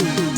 অশান্তি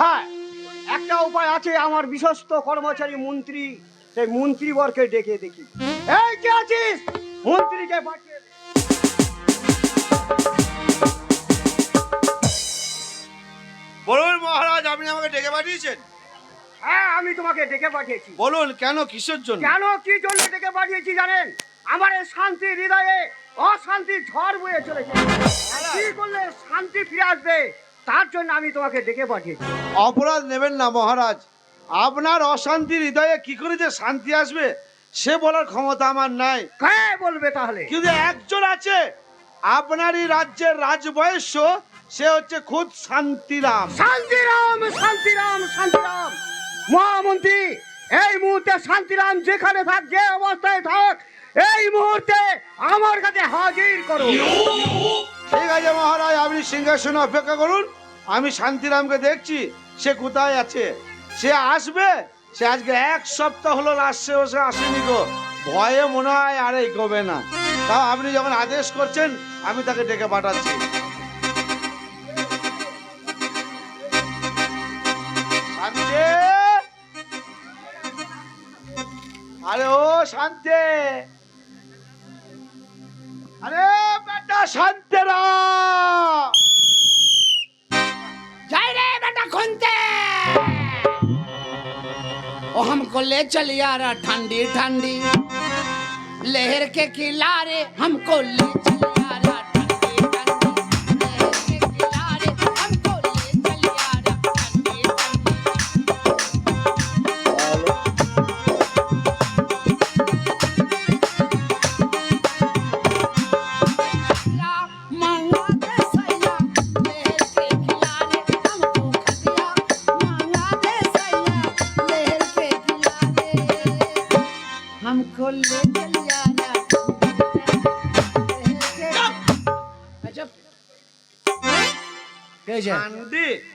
হ্যাঁ একটা উপায় আছে আমার বিশ্বস্ত কর্মচারী মন্ত্রী সেই মন্ত্রীবরকে ডেকে দেখি। এই কে আছিস? মন্ত্রীকে পাঠিয়ে বলুন মহারাজ আপনি আমাকে ডেকে পাঠিয়েছেন? হ্যাঁ আমি তোমাকে ডেকে পাঠিয়েছি। বলুন কেন কিসের জন্য? কেন কি জন্য ডেকে পাঠিয়েছি জানেন? আমার এই শান্তি হৃদয়ে অশান্তি ঝড় বয়ে চলেছে। কি করলে শান্তি ফিরে আসবে? তার জন্য আমি তোমাকে ডেকে পাঠিয়েছি। অপরাধ নেবেন না মহারাজ। আপনার অশান্তি হৃদয়ে কি করে যে শান্তি আসবে সে বলার ক্ষমতা আমার নাই। কে বলবে তাহলে? কিন্তু একজন আছে আপনারই রাজ্যের রাজবয়স্য সে হচ্ছে খুদ শান্তিরাম। শান্তিরাম শান্তিরাম শান্তিরাম। মহামন্ত্রী এই মুহূর্তে শান্তিরাম যেখানে থাক যে অবস্থায় থাক এই মুহূর্তে আমার কাছে হাজির করো। ঠিক আছে, মহারাজ, আপনি সিংহাসনে অপেক্ষা করুন। আমি শান্তিরামকে দেখছি, সে কোথায় আছে? সে আসবে? সে আজকে এক সপ্তাহ হলো আসছে ও সে আসেনি গো। ভয়ে মনে হয় আর এগোবে না। তাও আপনি যখন আদেশ করছেন, আমি তাকে ডেকে পাঠাচ্ছি। আরে ও শান্তি! আরে! শান্তেরা जाए रे बेटा खुनते ओ हमको ले चल यार ठंडी ठंडी लहर के किनारे हमको ले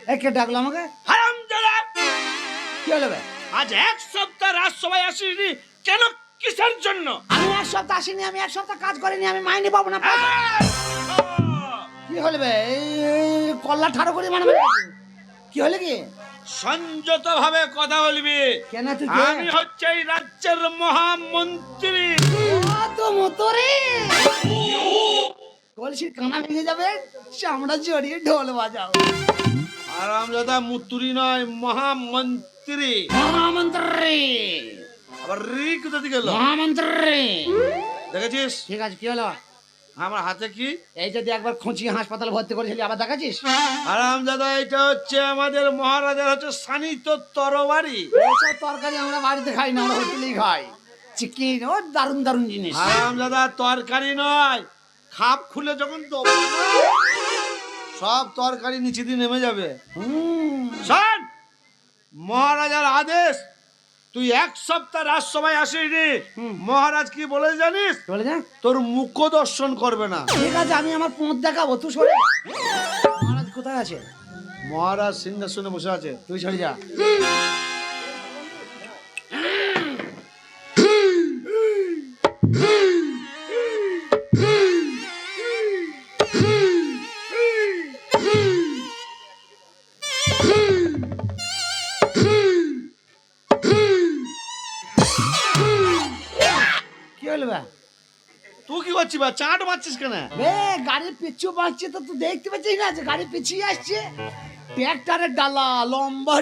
শান্তি এ কে ডাকলো আমাকে হারামজাদা কি হলো বে? আজ এক সপ্তাহ রাজসভায় আসিনি কেন কিসের জন্য? আমি এক সপ্তাহ আসিনি আমি এক সপ্তাহ কাজ করিনি আমি মাইনে পাবো না। কি হলো বে? কল্লা ঠাড়ো করে মানে মানে কি হলো কি? সংযত ভাবে কথা বলবি। কেন তুই আমি হচ্ছে এই রাজ্যের মহামন্ত্রী। তো মতরে? কলসির কানা ভেঙে যাবে চামড়া জড়িয়ে ঢোল বাজাও। হারামজাদা মুতুরি নয় মহামন্ত্রী মহামন্ত্রী আবার রি কোথা থেকে এলো মহামন্ত্রী দেখেছিস ঠিক আছে কি হলো আমার হাতে কি এই যদি একবার খুঁচিয়ে হাসপাতালে ভর্তি করেছিলি আবার দেখাচ্ছিস? হারামজাদা এটা হচ্ছে আমাদের মহারাজার হচ্ছে সানিত তরবারি। ওসব তরকারি আমরা বাড়িতে খাই না আমরা হোটেলেই খাই। চিকেন ও দারুণ দারুণ জিনিস। হারামজাদা তরকারি নয় খাপ খুলে যখন সব তরকারি নিচে দিয়ে নেমে যাবে। শোন মহারাজার আদেশ তুই এক সপ্তাহ রাজসভায় আসিনি হুম। মহারাজ কি বলে জানিস? বলে যা। তোর মুখ দর্শন করবে না। ঠিক আছে আমি আমার পথ দেখাবো তুই সরে মহারাজ কোথায় আছে? মহারাজ সিংহাসনে বসে আছে। তুই সরে যা। তুই কি করছিস বা? চাট মারছিস কেন? বে গাড়ির পিছু বাঁচছে তো তুই দেখতে পাচ্ছিস না যে গাড়ি পিছিয়ে আসছে? ট্র্যাক্টরের ডালা লম্বা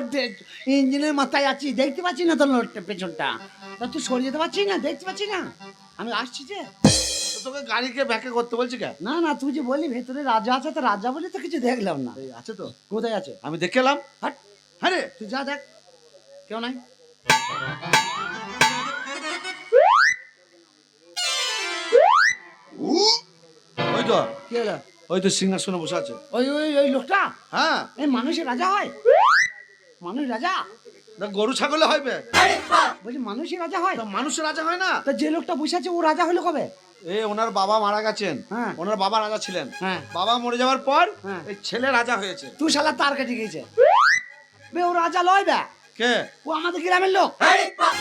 ইঞ্জিনের মাথায় আছি দেখতে পাচ্ছি না তোর পেছনটা। তা তুই যেতে পারছিস না? দেখতে পাচ্ছিস না? আমি আসছি যে। তোকে গাড়িকে ব্যাকে করতে বলছি কেন? না না তুই যে বলি ভেতরে রাজা আছে তো রাজা বলে তো কিছু দেখলাম না। আছে তো। কোথায় আছে? আমি দেখে এলাম। হাট। হ্যাঁ তুই যা দেখ। কেউ নাই? তো। কি হলো ওই তো সিংহাসনে বসে আছে। ওই ওই ওই লোকটা? হ্যাঁ। এই মানুষের রাজা হয়। মানুষ রাজা? না গরু ছাগলে হইবে বলছি মানুষের রাজা হয়? তা মানুষের রাজা হয় না। তা যে লোকটা বসে আছে ও রাজা হলো কবে? এ ওনার বাবা মারা গেছেন। হ্যাঁ। ওনার বাবা রাজা ছিলেন। হ্যাঁ। বাবা মরে যাওয়ার পর হ্যাঁ। এই ছেলে রাজা হয়েছে। তুই শালা তার কাছে গিয়েছে। বে ও রাজা লয় বে। কে? ও আমাদের গ্রামের লোক।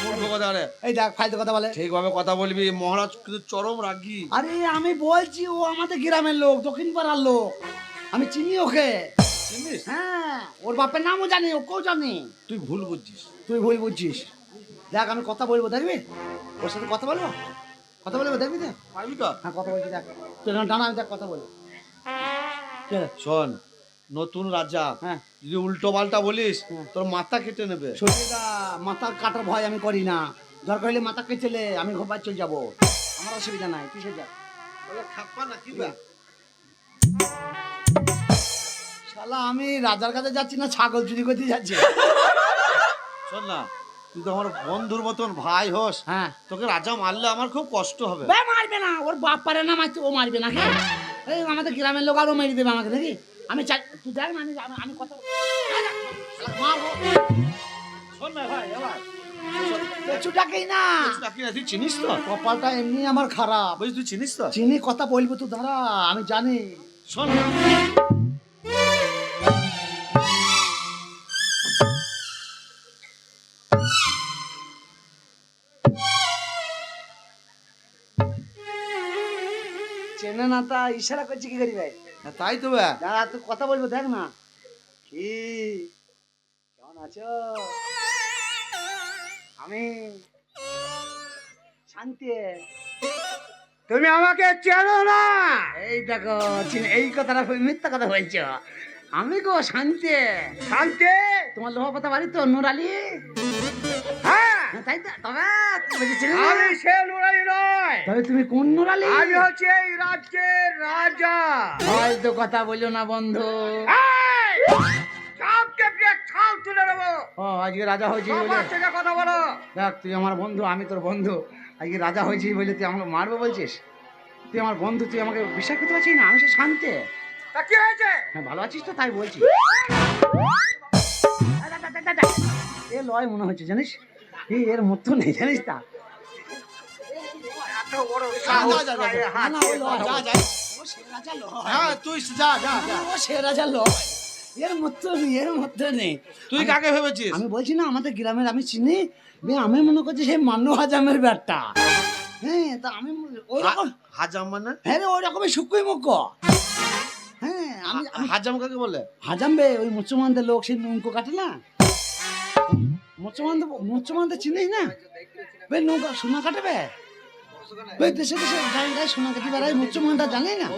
মূর্খ কথা রে এই দেখ ফালতু কথা বলে। ঠিকভাবে কথা বলবি মহারাজ কিন্তু চরম রাগী। আরে আমি বলছি ও আমাদের গ্রামের লোক দক্ষিণ পাড়ার লোক। আমি চিনি ওকে। চিনিস? হ্যাঁ ওর বাপের নামও জানি ওকেও জানি। তুই ভুল বুঝছিস। তুই ভুল বুঝছিস। দেখ আমি কথা বলব দেখবি? ওর সাথে কথা বলব? কথা বলব দেখবি তো? পারবি তো? হ্যাঁ কথা বলছি দেখ। ডানা আমি দেখ কথা বলব। কে? শোন নতুন রাজা। হ্যাঁ। যদি উল্টো পাল্টা বলিস হ্যাঁ। তোর মাথা কেটে নেবে। মাথা কাটার ভয় আমি করি না। দরকার হলে মাথা কেটেলে আমি ঘোবার চলে যাব। আমার অসুবিধা নাই কিসে যা খাপ্পা না কি? শালা আমি রাজার কাছে যাচ্ছি না ছাগল চুরি করতে যাচ্ছি? শোন না তুই তো আমার বন্ধুর মতন ভাই হোস। হ্যাঁ। তোকে রাজা মারলে আমার খুব কষ্ট হবে। মারবে না ওর বাপ পারে না মারতে ও মারবে না কে এই আমাদের গ্রামের লোক আরও মেরে দেবে আমাকে নাকি? আমি চাই তুই দেখ না আমি আমি- আমি কথা মারবো শোন না। ভাই এবার কিছুটাকেই না তুই চিনিস তো? কপালটা এমনি আমার খারাপ। তুই চিনিস তো? চিনি কথা বলব তো দাঁড়া আমি জানি। শোন না তা ইশারা করছি কি করি ভাই তাই তো বে। দাঁড়া তুই কথা বলব দেখ না। কি? কেমন আছো? আমি শান্তি। তুমি আমাকে চেনো না। এই দেখো এই কথাটা মিথ্যা কথা বলছো। আমি গো শান্তি। শান্তি? তোমার লোহা পাতা বাড়ি তো নুরালি আমি সে লড়াই নয় তবে তুমি কোন নুরালি আমি হচ্ছে এই রাজ্যের রাজা হয়তো কথা বলল না বন্ধু আজকে রাজা হয়েছি বলে কথা বলো দেখ তুই আমার বন্ধু আমি তোর বন্ধু আজকে রাজা হয়েছি বলে তুই আমাকে মারবো বলছিস তুই আমার বন্ধু তুই আমাকে বিশ্বাস করতে পারছিস না আমি সে শান্তি তা কি হয়েছে হ্যাঁ ভালো আছিস তো তাই বলছি এ লয় মনে হচ্ছে জানিস এর মতো নেই জানিস তা? না। হ্যাঁ তুই যা যা যা। ও সে রাজা লয়। এর নেই এর মতো নেই। তুই কাকে ভেবেছিস? আমি বলছি না আমাদের গ্রামের আমি চিনি আমি মনে করছি সেই মান্নু হাজামের ব্যাটটা। হ্যাঁ তা আমি ওই রকম হাজাম মানে? হ্যাঁ রে ওই রকমই শুকুই মুখ। হ্যাঁ আমি হাজাম কাকে বলে? হাজাম বে ওই মুসলমানদের লোক সেই নৌকো কাটে না? মুসলমানদের মুসলমানদের চিনিস না? বে নৌকা সোনা কাটে বে দেশে দেশে গায়ে গায়ে সোনা কাটি বেড়ায় মুসলমানরা জানে না?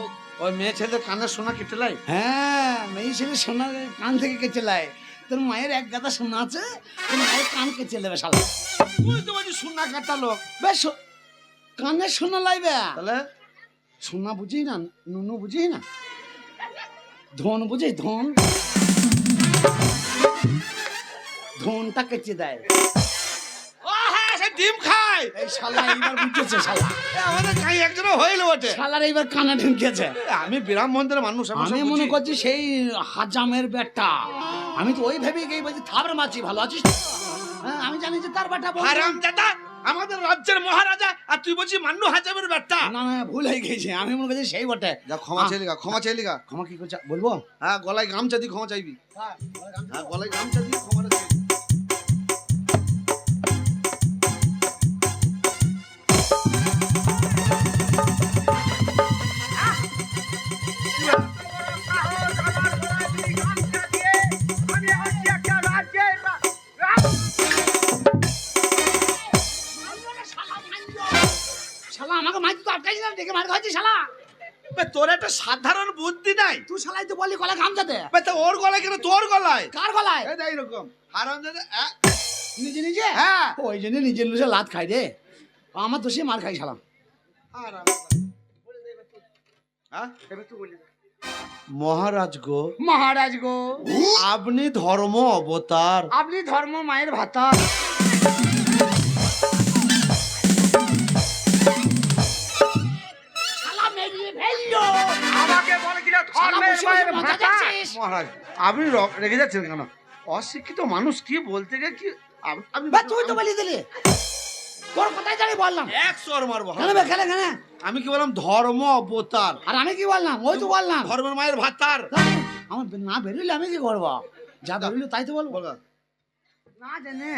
ওই মেয়ে ছেলেদের কানের সোনা কেটে লাই হ্যাঁ মেয়ে ছেলে সোনা কান থেকে কেচে লাই তোর মায়ের এক গাদা সোনা আছে তোর মায়ের কান কেচে নেবে শালা। তুই তো বলছিস সোনা কাটা লোক। বেশ কানে সোনা লাইবে? তাহলে? সোনা বুঝি না নুনু বুঝি না? ধন বুঝি ধন? ধনটা কেচে দেয়। ও হ্যাঁ সে ডিম খায়। এই শালা এইবার বুঝেছে শালা। এ, আমাদের কাই একজনও হইল বটে। শালার এইবার কানা ঢুকেছে। এ, আমি ব্রাহ্মণদের মানুষ আমি আমি সব মনে বুঝি। করছি সেই হাজামের বেটা। আমি তো ওই ভেবে গিয়ে বলছি থাবড়ে মাছি ভালো আছিস তো? হ্যাঁ, আমি জানি যে তার বেটা বলছে। হারাম দাদা আমাদের রাজ্যের মহারাজা আর তুই বলছিস মান্নু হাজামের ব্যাটটা না না ভুল হয়ে গেছে। আমি মনে করছি সেই বটে। যা ক্ষমা চাইলি গা ক্ষমা চাইলি গা ক্ষমা কি করছে? বলব? হ্যাঁ গলায় গামছা দিয়ে ক্ষমা চাইবি। হ্যাঁ। গলায় গামছা দিয়ে ক্ষমাটা শালা আমাকে তো না দেখে মার খাচ্ছি শালা। তোর একটা সাধারণ বুদ্ধি নাই? তুই শালাই তো বলি গলা গামছাতে বে, তা ওর গলায় কেন? তোর গলায়? কার গলায়? এই দেখ এরকম। হারাম দাদা নিজে নিজে? হ্যাঁ। ওই জন্য নিজের লুজে লাত খাই রে। আমার দোষে মার খাই শালা। হ্যাঁ? মহারাজ গো। মহারাজ গো। আপনি ধর্ম অবতার। আপনি ধর্ম মায়ের ভাতা। মহারাজ আপনি রেগে যাচ্ছেন কেন? অশিক্ষিত মানুষ কি বলতে গিয়ে কি তুই তো বলি দিলি। তোর কথাই জানি বললাম। একশো আর মারবো কেন বে কেন কেন আমি কি বললাম? ধর্ম অবতার। আর আমি কি বললাম? ওই তো বললাম। ধর্মের মায়ের ভাতার। আমার না বেরোলে আমি কি করব? যা বেরোলে তাই তো বলব। বলো। না জানে।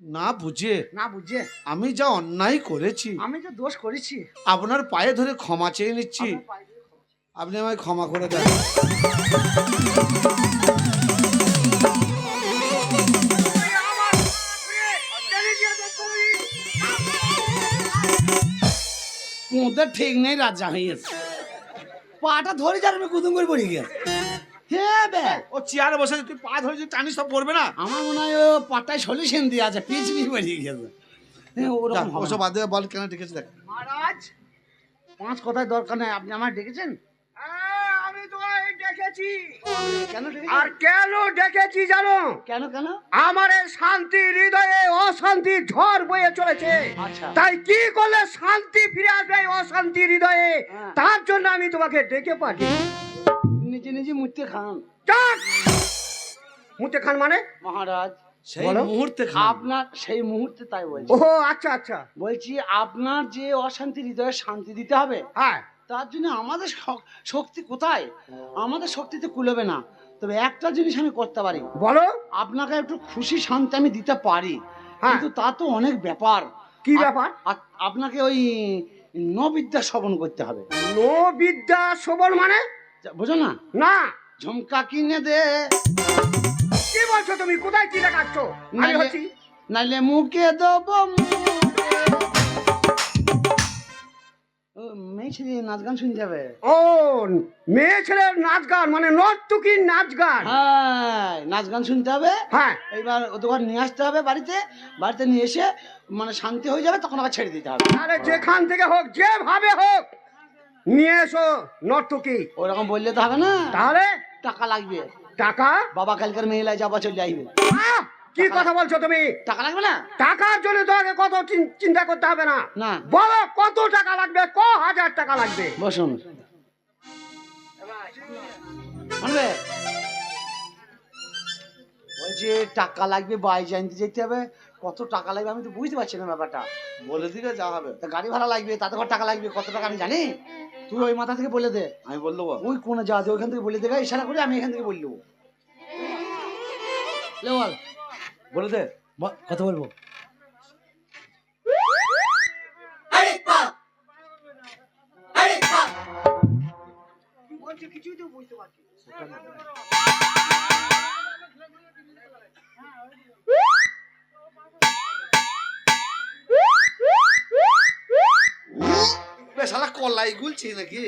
না বুঝে। না বুঝে। আমি যা অন্যায় করেছি আমি যা দোষ করেছি। আপনার পায়ে ধরে ক্ষমা চেয়ে নিচ্ছি। আপনি আমায় ক্ষমা করে দেন। ওদের ঠিক নেই রাজা হয়েছে পাটা ধরে আমি কুতুম করে পড়ে গিয়ে হ্যাঁ বে। ও চেয়ারে বসে তুই পা ধরে যে টানিস সব পড়বে না? আমার মনে হয় ও পাটায় সলিউশন দিয়ে আছে পিচ পিচ বেরিয়ে গেছে। ওসব। বাদ বল কেন ডেকেছি দেখ। মহারাজ পাঁচ কথায় দরকার নেই আপনি আমার ডেকেছেন? ডেকেছি। কেন আর কেন ডেকেছি জানো? কেন কেন? আমার এই শান্তি হৃদয়ে অশান্তি ঝড় বয়ে চলেছে। আচ্ছা। তাই কি করলে শান্তি ফিরে আসবে অশান্তি হৃদয়ে? হ্যাঁ। তার জন্য আমি তোমাকে ডেকে পাঠিয়ে নিজে নিজে মুতে খান। চাক খান মানে? মহারাজ সেই মুহূর্তে আপনার সেই মুহূর্তে তাই বলছি। ও আচ্ছা আচ্ছা। বলছি আপনার যে অশান্তি হৃদয়ে শান্তি দিতে হবে হ্যাঁ। তার জন্য আমাদের শক্তি কোথায়? আমাদের শক্তিতে কুলবে না। তবে একটা জিনিস আমি করতে পারি। বলো। আপনাকে একটু খুশি শান্তি আমি দিতে পারি। হ্যাঁ। কিন্তু তা তো অনেক ব্যাপার। কি ব্যাপার? আপনাকে ওই নবিদ্যা শ্রবণ করতে হবে। নবিদ্যা বিদ্যা সবল মানে বুঝো না। না। ঝুমকা কিনে দে। কি বলছো তুমি? কোথায় কি দেখাচ্ছ? নাইলে মুখে দেবো মেয়ে ছেলে নাচ গান শুনতে হবে ও মেয়ে ছেলের নাচ গান মানে নর্তুকির নাচ গান। হ্যাঁ নাচ গান শুনতে হবে? হ্যাঁ। এইবার ওদের নিয়ে আসতে হবে বাড়িতে। বাড়িতে নিয়ে এসে মানে শান্তি হয়ে যাবে তখন আবার ছেড়ে দিতে হবে। তাহলে যেখান থেকে হোক যেভাবে হোক নিয়ে এসো নর্তকী। ওরকম বললে তো হবে না। তাহলে? টাকা লাগবে। টাকা? বাবা কালকের মেয়েলায় যাবা চলে আসবে! কি কথা বলছো তুমি? টাকা লাগবে না? টাকার জন্য তোমাকে কত চিন্তা করতে হবে না। না। বলো কত টাকা লাগবে? ক হাজার টাকা লাগবে? বসুন। বলছি টাকা লাগবে বাই জানতে যেতে হবে। কত টাকা লাগবে আমি তো বুঝতে পারছি না ব্যাপারটা। বলে দিলে যা হবে। তা গাড়ি ভাড়া লাগবে তাতে করে টাকা লাগবে কত টাকা আমি জানি? তুই ওই মাথা থেকে বলে দে। আমি বল দেবো। ওই কোনে যাওয়া ওইখান থেকে বলে দেবে ইশারা করে আমি এখান থেকে বলে দেবো। লে বল দে। ব- কত বলব। বলছি কিছুই তো বুঝতে পারছি বে শালা কলাই গুলছি নাকি?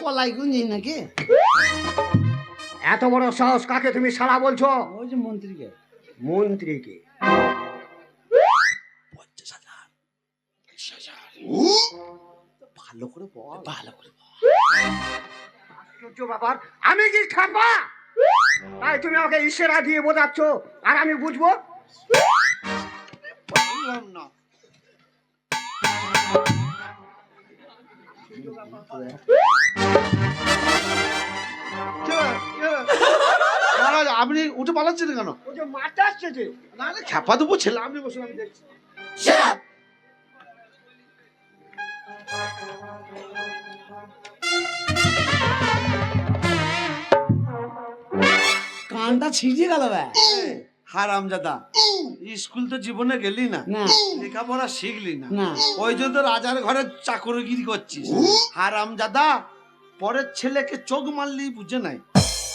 কলাই গুঞ্জি নাকি? এত বড় সাহস কাকে তুমি সারা বলছো? ওই যে মন্ত্রীকে। মন্ত্রীকে। ভালো করে বল। ভালো করে বল। আশ্চর্য ব্যাপার আমি কি খাপা তাই তুমি আমাকে ইশারা দিয়ে বোঝাচ্ছ আর আমি বুঝব? বললাম না। কি আপনি উঠে পালাচ্ছেন কেন? ও যে মারতে আসছে যে। না না খেপা দেবো ছেলে আপনি বসুন আমি দেখছি। কানটা ছিঁড়ে গেল বে। হারাম স্কুল তো জীবনে গেলি না না। লেখাপড়া শিখলি না। না। ওই জন্য তো রাজার ঘরে চাকরগিরি করছিস। হারাম জাদা পরের ছেলেকে চোখ মারলি বুঝে নাই।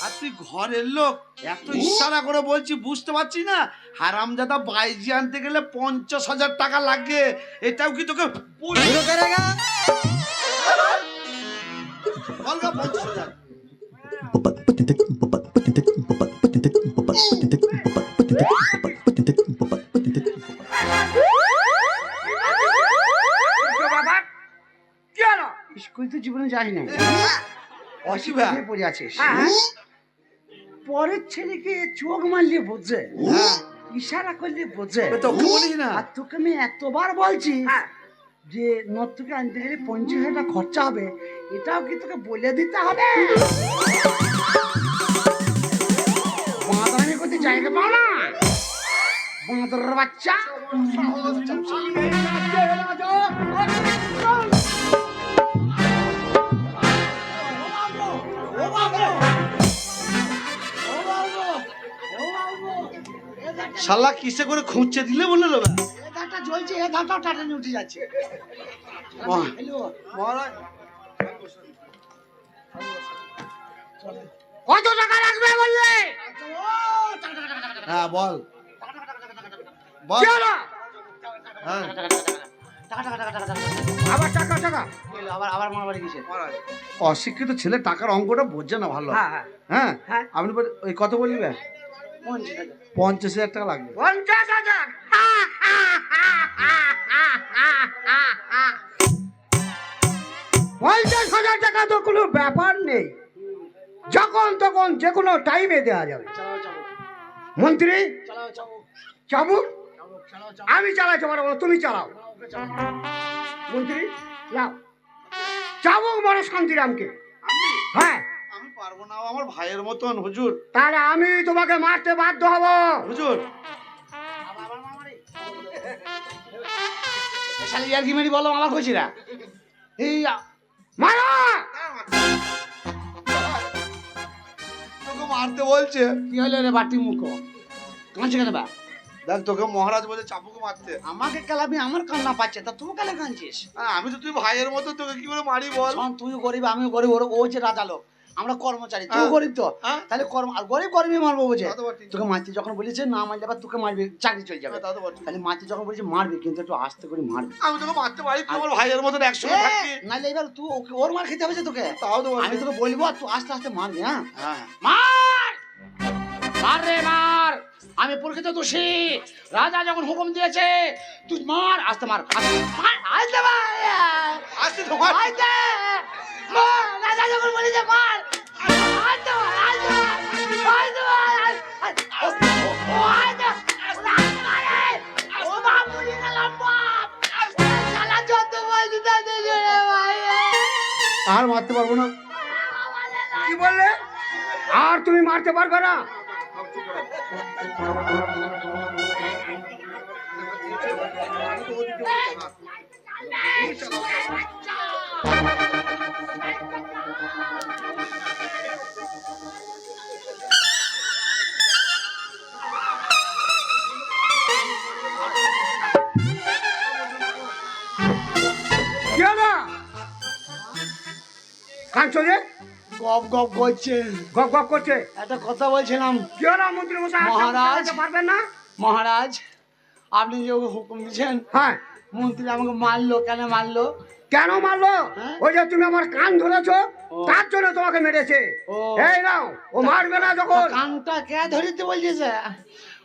আর তুই ঘরের লোক? এত ইশারা করে বলছি বুঝতে পারছি না? হারাম জাদা বাইজি আনতে গেলে পঞ্চাশ হাজার টাকা লাগে। এটাও কি তোকে গা পঞ্চাশ হাজার। স্কুল তো জীবনে যাই না অসুবিধা? অসুবিধা পড়ে আছিস হ্যাঁ। পরের ছেলেকে চোখ মারলে বোঝে হ্যাঁ ইশারা করলে বোঝে তোকে বলিস না আর তোকে আমি এতবার বলছি হ্যাঁ। যে নর্তকে আনতে গেলে পঞ্চাশ হাজার টাকা খরচা হবে এটাও কি তোকে বলে দিতে হবে করতে জায়গা পাও না বাঁদরের বাচ্চা শালা কিসে করে খুঁজছে দিলে বলে দেবে? জ্বলছে এ টাটানি উঠে যাচ্ছে। হ্যালো। মহারাজ। কত টাকা লাগবে বললে? হ্যাঁ বল। বল। হ্যাঁ। অশিক্ষিত ছেলে টাকার অঙ্কটা বোঝে না ভালো। হ্যাঁ হ্যাঁ। হ্যাঁ? হ্যাঁ। আপনি বল- ওই কত বলবে? পঞ্চাশ হাজার টাকা লাগবে। পঞ্চাশ হাজার? পঞ্চাশ হাজার টাকা তো কোনো ব্যাপার নেই। যখন তখন যে কোনো টাইমে দেওয়া যাবে। মন্ত্রী? চাবুক? আমি চালাইতে পারব না, তুমি চালাও। মন্ত্রী চাবুক বড় শান্তিরামকে। হ্যাঁ। পারব না আমার ভাইয়ের মতন হুজুর। তাহলে আমি তোমাকে মারতে বাধ্য হব। হুজুর। শালি আর কি মেরি বলো আমার খুশিরা। এই মারা! তোকে মারতে বলছে। কি হলো রে বাটি মুখ? কাঁদছে কেন বা? দেখ তোকে মহারাজ বলে চাপুকে মারতে। আমাকে কালাবি আমার কান্না পাচ্ছে তা তুই কেন কাঁদছিস? আমি তো তুই ভাইয়ের মতো তোকে কি করে মারি বল? তুই গরিব আমিও গরিব ওর ও হচ্ছে রাজা লোক আমরা কর্মচারী তুই হ্যাঁ। গরিব তো। হ্যাঁ। তাহলে কর্ম আর গরিব গরিবই মারবো বুঝে। তোকে মারতে যখন বলেছে না মারলে আবার তোকে মারবে চাকরি চলে যাবে। হ্যাঁ, তাহলে মারতে যখন বলেছে মারবে কিন্তু একটু আস্তে করে মারবে। আমি তোকে মারতে পারি আমার ভাইয়ের মতন একসঙ্গে থাকবি। নাহলে এবার তুই ওকে- ওর মার খেতে হবে তোকে? তাও তো আমি তোকে বলব আর তুই আস্তে আস্তে মারবি হ্যাঁ? মার! মার রে মার! আমি প্রকৃত দোষী। রাজা যখন হুকুম দিয়েছে তুই মার আস্তে মার আস্তে মার! আস্তে মার। আসতে! মার। রাজা যখন বলেছে মার আর মারতে পারব না কি বললে আর তুমি মারতে পারবে না যে? গপ গপ করছে। গপ গপ করছে? একটা কথা বলছিলাম। কি হলো মন্ত্রী মশাই? মহারাজ। পারবেন না? মহারাজ আপনি যে হুকুম দিচ্ছেন হ্যাঁ। মন্ত্রী আমাকে মারলো কেন মারলো? কেন মারলো? হ্যাঁ? ওই যে তুমি আমার কান ধরেছো তার জন্য তোমাকে মেরেছে। এই নাও ও মারবে না যখন। কানটা কে ধরিতে বলছে?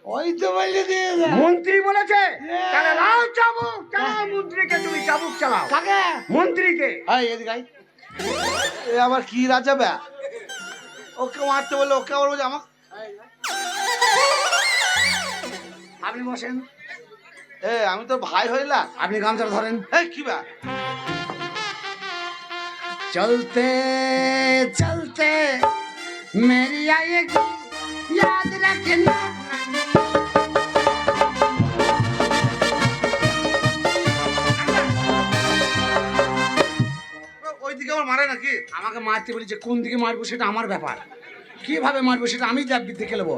ওই তো বলে দিয়েছে। মন্ত্রী বলেছে হ্যাঁ। তাহলে নাও চাবুক চালাও মন্ত্রীকে তুমি চাবুক চালাও। কাকে? মন্ত্রীকে। এই এদিকে। এ আবার কি রাজা ব্যা ওকে মারতে বললে ওকে আবার বলছে আমাকে আপনি বসেন এ আমি তো ভাই হইলা আপনি গামছাটা ধরেন এই কি ব্যা चलते चलते मेरी आएगी याद रखना আমাকে মারতে বলি যে কোন দিকে মারবো সেটা আমার ব্যাপার। কীভাবে মারবো সেটা আমি যা দেখে নেব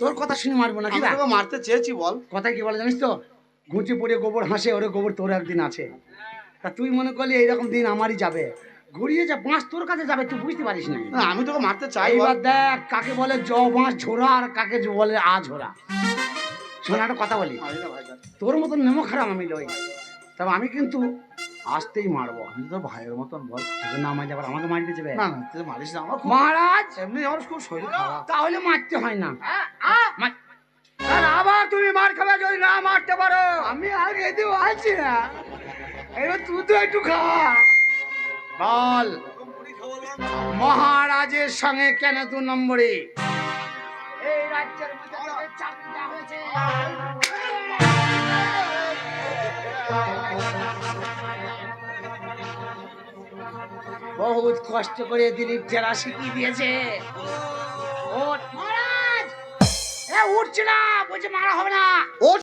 তোর কথা শুনে মারবো না কি আমি না? তোকে মারতে চেয়েছি বল। কথা কি বলে জানিস তো? ঘুঁচে পড়ে গোবর হাসে ওরে গোবর তোর একদিন আছে। তা তুই মনে করলি এইরকম দিন আমারই যাবে। ঘুরিয়ে যা বাঁশ তোর কাছে যাবে তুই বুঝতে পারিস না। আমি তোকে মারতে চাই বল। এইবার দেখ কাকে বলে জ বাঁশ ঝোরা আর কাকে বলে আ ঝোরা শোনা একটা কথা বলি। তোর মতন নেমো খারাপ আমি লই। তবে আমি কিন্তু আসতেই মারবো। আমি তো ভাইয়ের মতন বল তোকে না মারতে আবার আমাকে মারতে যাবে না না তুই মারিস না আমার মহারাজ! এমনি আমার খুব শরীর খারাপ। তাহলে মারতে হয় না। আর আবার তুমি মার খাবে যদি না মারতে পারো। আমি আর খেতে আছি না। এবার তুই তো একটু খাওয়া বল মহারাজের সঙ্গে কেন দু নম্বরে? বহুত কষ্ট করে দিলীপ জেলা শিখিয়ে দিয়েছে। ওঠ মহারাজ! এ, উঠছে না, বলছে মারা হবে না।